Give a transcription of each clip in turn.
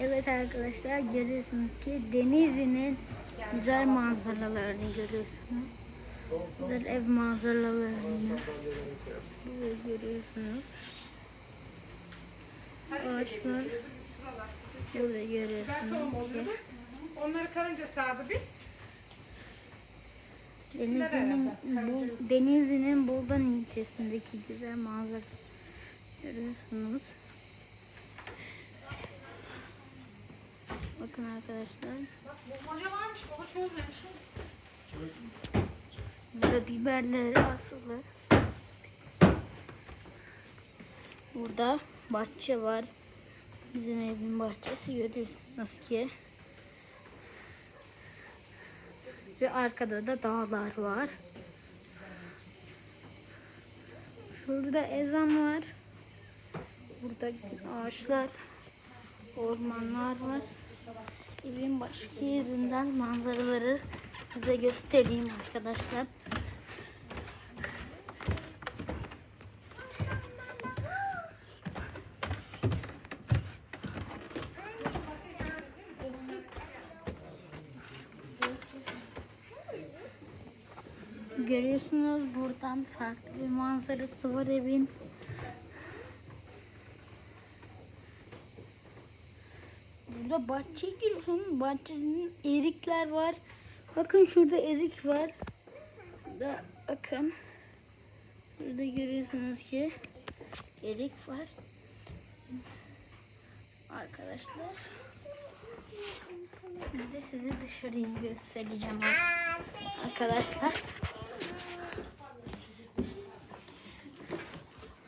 Evet arkadaşlar görüyorsunuz ki Denizli'nin güzel manzaralarını görüyorsunuz. Güzel ev manzaralarını burada görüyorsunuz. Ağaçlar burada görüyorsunuz ki. Onları karınca sağdı bir. Denizli'nin Bul- Denizli'nin Buldan ilçesindeki güzel manzara görüyorsunuz. Bakın arkadaşlar. Bulmaca varmış baba çözmemişim. Burada biberleri asılı. Burada bahçe var. Bizim evin bahçesi görüyorsunuz ki. Ve arkada da dağlar var. Şurada ezan var. Burada ağaçlar, ormanlar var. Evin başka yerinden manzaraları size göstereyim arkadaşlar. Görüyorsunuz buradan farklı bir manzarası var evin. Burada bahçeye giriyorsun. Bahçenin erikler var. Bakın şurada erik var. Burada bakın. Burada görüyorsunuz ki erik var. Arkadaşlar. De size dışarıyı göstereceğim arkadaşlar.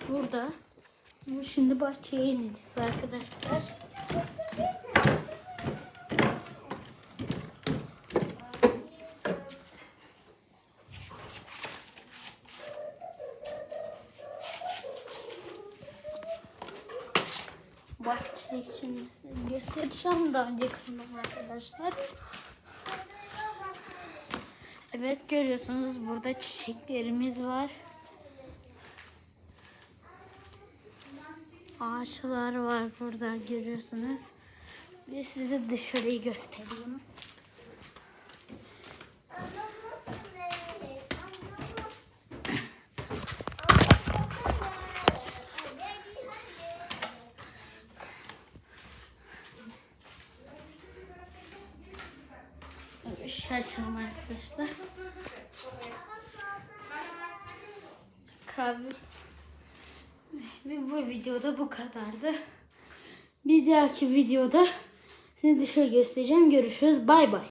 Burada. Şimdi bahçeye ineceğiz arkadaşlar. Bahçe için göstereceğim daha yakından arkadaşlar. Evet görüyorsunuz burada çiçeklerimiz var. Ağaçlar var burada görüyorsunuz. Bir size dışarıyı göstereyim. Işığı açalım arkadaşlar. Kahve. Ve bu videoda bu kadardı. Bir dahaki videoda size dışarı göstereceğim. Görüşürüz. Bay bay.